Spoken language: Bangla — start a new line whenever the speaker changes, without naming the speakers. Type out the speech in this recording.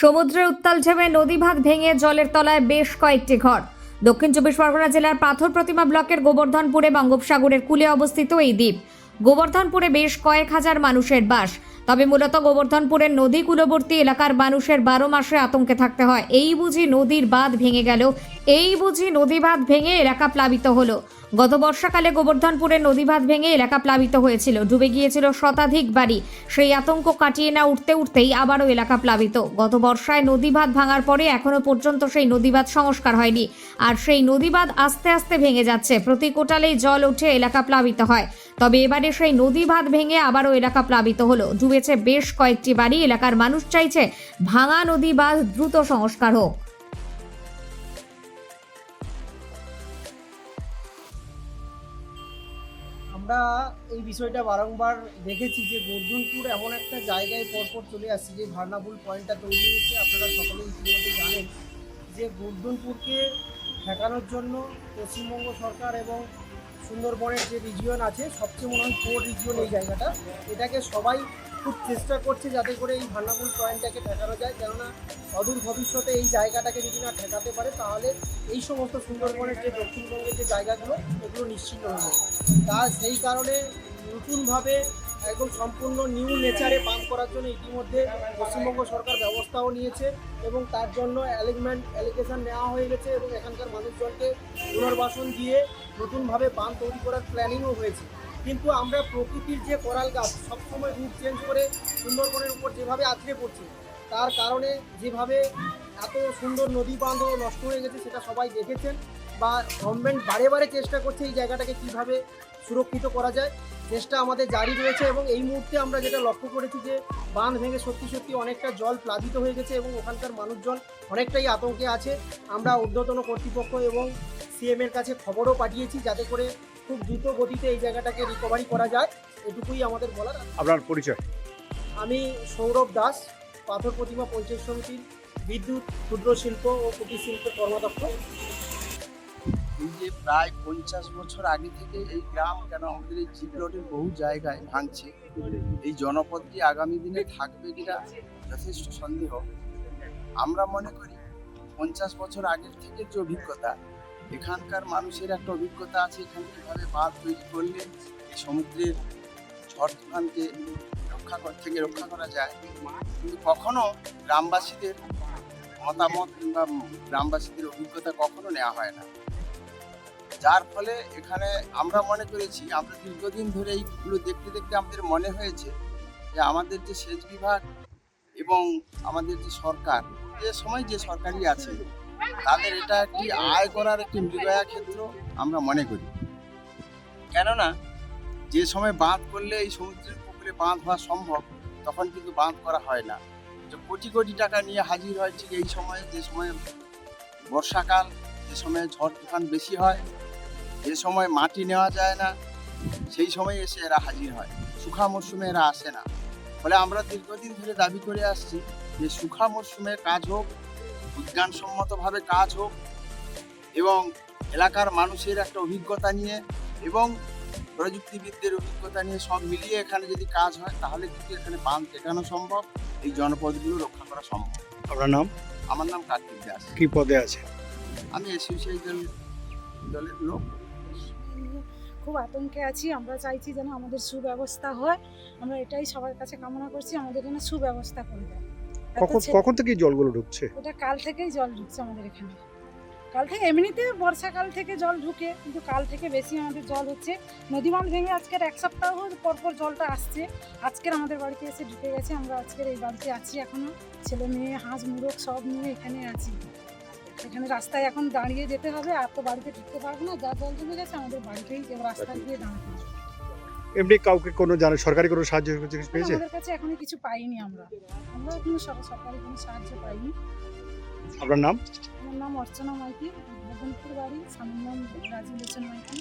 সমুদ্রের উত্তাল ঢেউয়ে নদীভাগ ভেঙে জলের তলায় বেশ কয়েকটি ঘর। দক্ষিণ চব্বিশ পরগনা জেলার পাথর প্রতিমা ব্লকের গোবর্ধনপুরে বঙ্গোপসাগরের কূলে অবস্থিত এই দ্বীপ। গোবর্ধনপুরে বেশ কয়েক হাজার মানুষের বাস। তবে মূলত গোবর্ধনপুরের নদী কূলবর্তী এলাকার মানুষের বারো মাসে আতঙ্কে থাকতে হয়। এই বুঝি নদীর বাঁধ ভেঙে গেল। এই বুঝি নদী বাঁধ ভেঙে এলাকা প্লাবিত হলো। গত বর্ষাকালে গোবর্ধনপুরে নদী বাঁধ ভেঙে এলাকা প্লাবিত হয়েছিল। ডুবে গিয়েছিল শতাধিক বাড়ি। সেই আতঙ্ক কাটিয়ে না উঠতে উঠতেই আবারও এলাকা প্লাবিত। গত বর্ষায় নদী বাঁধ ভাঙার পরে এখনও পর্যন্ত সেই নদী বাঁধ সংস্কার হয়নি। আর সেই নদী বাঁধ আস্তে আস্তে ভেঙে যাচ্ছে। প্রতি কোটালেই জল উঠে এলাকা প্লাবিত হয়। তবে এবারে সেই নদী বাঁধ ভেঙে আবারও এলাকা প্লাবিত হলো। ডুবেছে বেশ কয়েকটি বাড়ি। এলাকার মানুষ চাইছে ভাঙা নদী বাঁধ দ্রুত সংস্কার হোক।
আমরা এই বিষয়টা বারংবার দেখেছি যে বর্ধনপুর এমন একটা জায়গায় পরপর চলে আসছে যে ভার্নাবুল পয়েন্টটা তৈরি হয়েছে। আপনারা সকলেই ইতিমধ্যে জানেন যে বর্ধনপুরকে ঠেকানোর জন্য পশ্চিমবঙ্গ সরকার এবং সুন্দরবনের যে রিজিয়ন আছে, সবচেয়ে মনে হয় কোর রিজিয়ন এই জায়গাটা। এটাকে সবাই খুব চেষ্টা করছে যাতে করে এই ভার্নাবুল পয়েন্টটাকে ঠেকানো যায়। কেননা অদূর ভবিষ্যতে এই জায়গাটাকে যদি না ঠেকাতে পারে, তাহলে এই সমস্ত সুন্দরবনের যে দক্ষিণবঙ্গের যে জায়গাগুলো এগুলো নিশ্চিন্ন যাবে। তা সেই কারণে নতুনভাবে একদম সম্পূর্ণ নিউ নেচারে বাঁধ করার জন্য ইতিমধ্যে পশ্চিমবঙ্গ সরকার ব্যবস্থাও নিয়েছে এবং তার জন্য অ্যালিগমেন্ট অ্যালিগেশন নেওয়া হয়ে গেছে এবং এখানকার মানুষজনকে পুনর্বাসন দিয়ে নতুনভাবে বাঁধ তৈরি করার প্ল্যানিংও হয়েছে। কিন্তু আমরা প্রকৃতির যে কোরাল গাছ সবসময় রূপ চেঞ্জ করে সুন্দরবনের উপর যেভাবে আছড়ে পড়ছে, তার কারণে যেভাবে এত সুন্দর নদী বাঁধও নষ্ট হয়ে গেছে সেটা সবাই দেখেছেন বা গভর্নমেন্ট বারে বারে চেষ্টা করছে এই জায়গাটাকে কীভাবে সুরক্ষিত করা যায়, চেষ্টা আমাদের জারি রয়েছে এবং এই মুহূর্তে আমরা যেটা লক্ষ্য করেছি যে বাঁধ ভেঙে সত্যি সত্যি অনেকটা জল প্লাবিত হয়ে গেছে এবং ওখানকার মানুষজন অনেকটাই আতঙ্কে আছে। আমরা ঊর্ধ্বতন কর্তৃপক্ষ এবং সিএম এর কাছে খবরও পাঠিয়েছি যাতে করে খুব দ্রুত গতিতে এই জায়গাটাকে রিকভারি করা যায়। এটুকুই আমাদের বলার
আপনার পরিচয়?
আমি সৌরভ দাস পাথর প্রতিমা পঞ্চায়েত সমিতির বিদ্যুৎ ক্ষুদ্র শিল্প ও কুটির শিল্পের
এই যে প্রায় পঞ্চাশ বছর আগে থেকে এই গ্রাম কেন আমাদের এই জিপ্লটের বহু জায়গায় ভাঙছে এই জনপদটি আগামী দিনে থাকবে কিনা যথেষ্ট সন্দেহ। আমরা মনে করি পঞ্চাশ বছর আগের থেকে যে অভিজ্ঞতা এখানকার মানুষের একটা অভিজ্ঞতা আছে, এখানে কীভাবে বাঁধ তৈরি করলে সমুদ্রের ঝড় তুফানকে রক্ষা থেকে রক্ষা করা যায়। কিন্তু কখনো গ্রামবাসীদের মতামত কিংবা গ্রামবাসীদের অভিজ্ঞতা কখনো নেওয়া হয় না। যার ফলে এখানে আমরা মনে করেছি, আমরা দীর্ঘদিন ধরে এইগুলো দেখতে দেখতে আমাদের মনে হয়েছে যে আমাদের যে সেচ বিভাগ এবং আমাদের যে সরকার যে সময় যে সরকারই আছে তাদের এটা একটি আয় করার একটি মৃগয়া ক্ষেত্র আমরা মনে করি। কেননা, যে সময় বাঁধ করলে এই সমুদ্রের পুকুরে বাঁধ হওয়া সম্ভব, তখন কিন্তু বাঁধ করা হয় না। যে কোটি কোটি টাকা নিয়ে হাজির হয় ঠিক এই সময়ে, যে সময় বর্ষাকাল, যে সময়ে ঝড় তুফান বেশি হয়, যে সময় মাটি নেওয়া যায় না, সেই সময় এসে এরা হাজির হয়। শুখা মরশুমে এরা আসে না। ফলে আমরা দীর্ঘদিন ধরে দাবি করে আসছি যে শুখা মরশুমে কাজ হোক বিজ্ঞানসম্মতভাবে কাজ হোক এবং এলাকার মানুষের একটা অভিজ্ঞতা নিয়ে এবং প্রযুক্তিবিদদের অভিজ্ঞতা নিয়ে সব মিলিয়ে এখানে যদি কাজ হয় তাহলে কিন্তু এখানে বাঁধ টেকানো সম্ভব এই জনপদগুলো রক্ষা করা সম্ভব।
আপনার নাম?
আমার নাম কার্তিক দাস।
কি পদে আছে
আমি এসোসিয়েশন দলের লোক।
খুব আতঙ্কে আছি আমরা চাইছি যেন আমাদের সুব্যবস্থা হয়। আমরা এটাই সবার কাছে কামনা করছি আমাদের এখানে সুব্যবস্থা করে দেয়।
কখন কখন থেকে জলগুলো ঢুকছে?
ওটা কাল থেকেই জল ঢুকছে আমাদের এখানে। কাল থেকে এমনিতে বর্ষাকাল থেকে জল ঢুকে কিন্তু কাল থেকে বেশি আমাদের জল হচ্ছে। নদীবাঁধ ভেঙে আজকের এক সপ্তাহ পর পর জলটা আসছে। আজকের আমাদের বাড়িতে এসে ঢুকে গেছে আমরা আজকের এই বাড়িতে আছি এখনও। ছেলে মেয়ে হাঁস মুরগ সব নিয়ে এখানে আছি। এখানে রাস্তায় এখন দাঁড়িয়ে যেতে হবে আর তো বাড়িতে ঢুকতে পারব না যা জল জমে গেছে আমাদের বাড়িতেই কেউ রাস্তায় গিয়ে দাঁড়াতে
এমনি কাউকে কোনো জানে সরকারি কোনো সাহায্য কিছু পেয়েছে?
আমাদের কাছে এখনও কিছু পাইনি আমরা। আমরা এখনও সরকারি কোনো সাহায্য পাইনি।
আপনার নাম?
আমার নাম অর্চনা মাইতি ভবনপুর বাড়ি স্বামীর নাম রাজীব লোচন মাইতি।